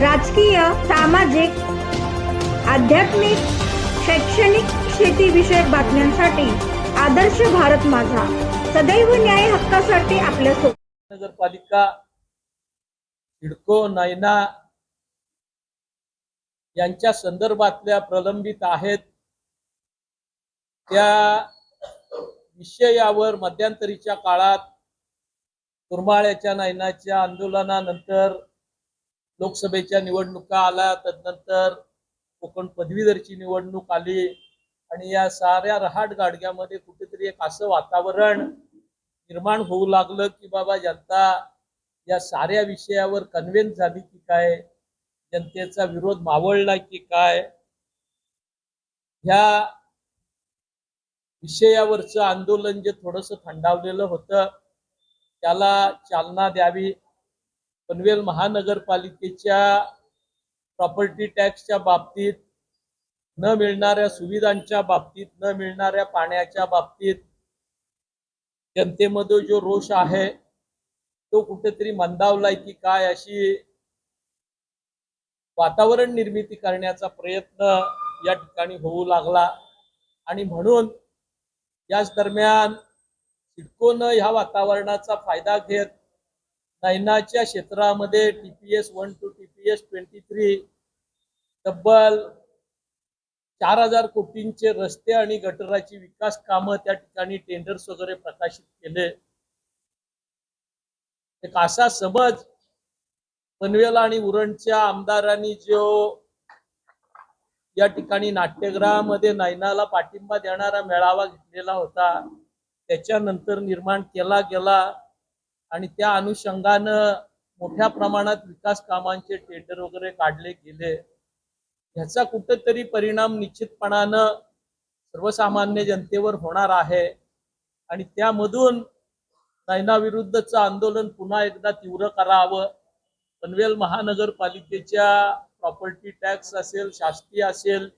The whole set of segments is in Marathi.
राजकीय सामाजिक आध्यात्मिक शैक्षणिक शेतीविषयक बातम्यांसाठी आदर्श भारत माझा. सदैव न्याय हक्कासाठी आपल्यासोबत नगरपालिका सिडको नैना यांच्या संदर्भातल्या प्रलंबित आहेत. त्या विषयावर मध्यंतरीच्या काळात तुरमाळ्याच्या नैनाच्या आंदोलनानंतर लोकसभेच्या निवडणुका आल्या तदनंतर कोकण पदवीधरची निवडणूक आली आणि या साऱ्या रहाट गाडग्यामध्ये कुठेतरी एक असं वातावरण निर्माण होऊ लागलं की बाबा जनता या साऱ्या विषयावर कन्व्हिन्स झाली की काय जनतेचा विरोध मावळला की काय. ह्या विषयावरचं आंदोलन जे थोडस थंडावलेलं होतं त्याला चालना द्यावी पनवेल महानगरपालिकेच्या प्रॉपर्टी टॅक्सच्या बाबतीत न मिळणाऱ्या सुविधांच्या बाबतीत न मिळणाऱ्या पाण्याच्या बाबतीत जनतेमध्ये जो रोष आहे तो कुठेतरी मंदावलाय की काय अशी वातावरण निर्मिती करण्याचा प्रयत्न या ठिकाणी होऊ लागला. आणि म्हणून याच दरम्यान सिडकोनं ह्या वातावरणाचा फायदा घेत नैनाच्या क्षेत्रामध्ये T P S one two T P S twenty three तब्बल चार हजार कोटींचे रस्ते आणि गटराची विकास कामं त्या ठिकाणी टेंडर्स वगैरे प्रकाशित केले. एक असा समज पनवेल आणि उरणच्या आमदारांनी जो या ठिकाणी नाट्यगृहामध्ये नैनाला पाठिंबा देणारा मेळावा घेतलेला होता त्याच्यानंतर निर्माण केला गेला. आणि त्या अनुषंगानं मोठ्या प्रमाणात विकास कामांचे टेंडर वगैरे काढले गेले. ह्याचा कुठंतरी परिणाम निश्चितपणानं सर्वसामान्य जनतेवर होणार आहे. आणि त्यामधून नैनाविरुद्धचं आंदोलन पुन्हा एकदा तीव्र करावं. पनवेल महानगरपालिकेच्या प्रॉपर्टी टॅक्स असेल शासकीय असेल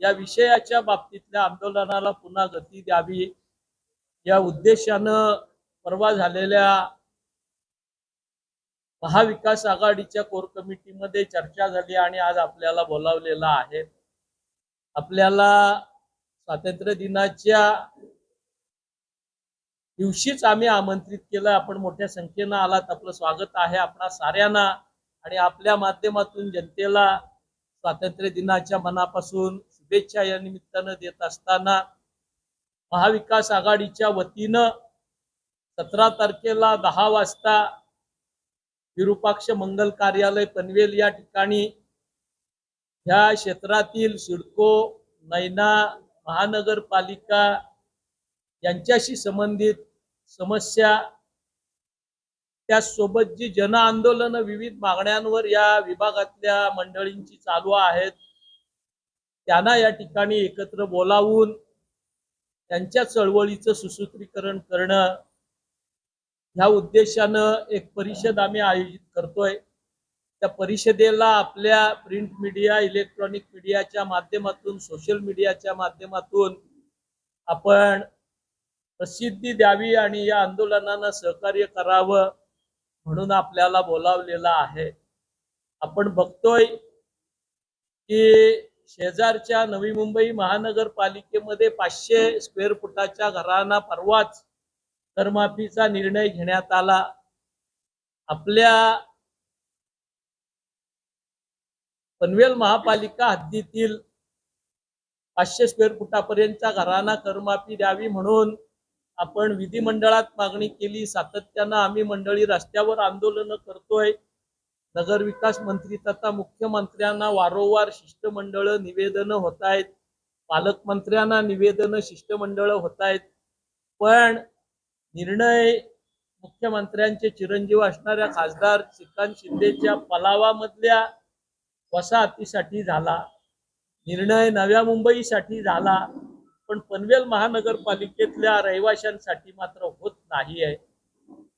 या विषयाच्या बाबतीतल्या आंदोलनाला पुन्हा गती द्यावी. या उद्देशानं परवा झालेल्या महाविकास आघाडीच्या कोर कमिटीमध्ये चर्चा झाली आणि आज आपल्याला बोलावलेला आहे. आपल्याला स्वातंत्र्य दिनाच्या दिवशीच आम्ही आमंत्रित केलं. आपण मोठ्या संख्येनं आलात. आपलं स्वागत आहे आपणा साऱ्यांना आणि आपल्या माध्यमातून जनतेला स्वातंत्र्य दिनाच्या मनापासून शुभेच्छा या निमित्तानं देत असताना महाविकास आघाडीच्या वतीनं सतरा तारखेला दहा वाजता विरुपाक्ष मंगल कार्यालय पनवेल या ठिकाणी. ह्या क्षेत्रातील सिडको नैना महानगरपालिका यांच्याशी संबंधित समस्या. त्यासोबत जी जन आंदोलन विविध मागण्यांवर या विभागातल्या मंडळींची चालू आहेत. त्यांना या ठिकाणी एकत्र बोलावून त्यांच्या चळवळीचं सुसूत्रीकरण करणं. ह्या उद्देशानं एक परिषद आम्ही आयोजित करतोय. त्या परिषदेला आपल्या प्रिंट मीडिया इलेक्ट्रॉनिक मीडियाच्या माध्यमातून सोशल मीडियाच्या माध्यमातून आपण प्रसिद्धी द्यावी आणि या आंदोलनाला सहकार्य करावं म्हणून आपल्याला बोलावलेलं आहे. आपण बघतोय की शेजारच्या नवी मुंबई महानगरपालिकेमध्ये पाचशे स्क्वेअर फुटाच्या घरांना परवाच करमाफीचा निर्णय घेण्यात आला. आपल्या पनवेल महापालिका हद्दीतील पाचशे स्क्वेअर फुटापर्यंतच्या घरांना करमाफी द्यावी म्हणून आपण विधिमंडळात मागणी केली. सातत्यानं आम्ही मंडळी रस्त्यावर आंदोलन करतोय. नगर विकास मंत्री तथा मुख्यमंत्र्यांना वारंवार शिष्टमंडळ निवेदनं होत आहेत. पालकमंत्र्यांना निवेदनं शिष्टमंडळ होत आहेत. पण निर्णय मुख्यमंत्र्यांचे चिरंजीव असणाऱ्या खासदार श्रीकांत शिंदेच्या पलावामधल्या वसाहतीसाठी झाला. निर्णय नव्या मुंबईसाठी झाला पण पनवेल महानगरपालिकेतल्या रहिवाशांसाठी मात्र होत नाही आहे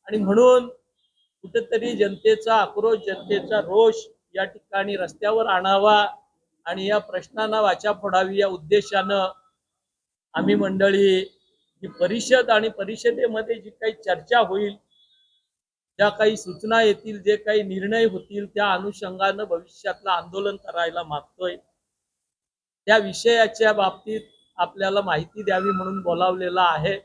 आणि म्हणून कुठेतरी जनतेचा आक्रोश जनतेचा रोष या ठिकाणी रस्त्यावर आणावा आणि या प्रश्नांना वाचा फोडावी या उद्देशानं आम्ही मंडळी ही परिषद आणि परिषदेमध्ये जी काही चर्चा होईल ज्या काही सूचना येतील जे काही निर्णय होतील त्या अनुषंगानं भविष्यातलं आंदोलन करायला मागतोय. त्या विषयाच्या बाबतीत आपल्याला माहिती द्यावी म्हणून बोलावलेलं आहे.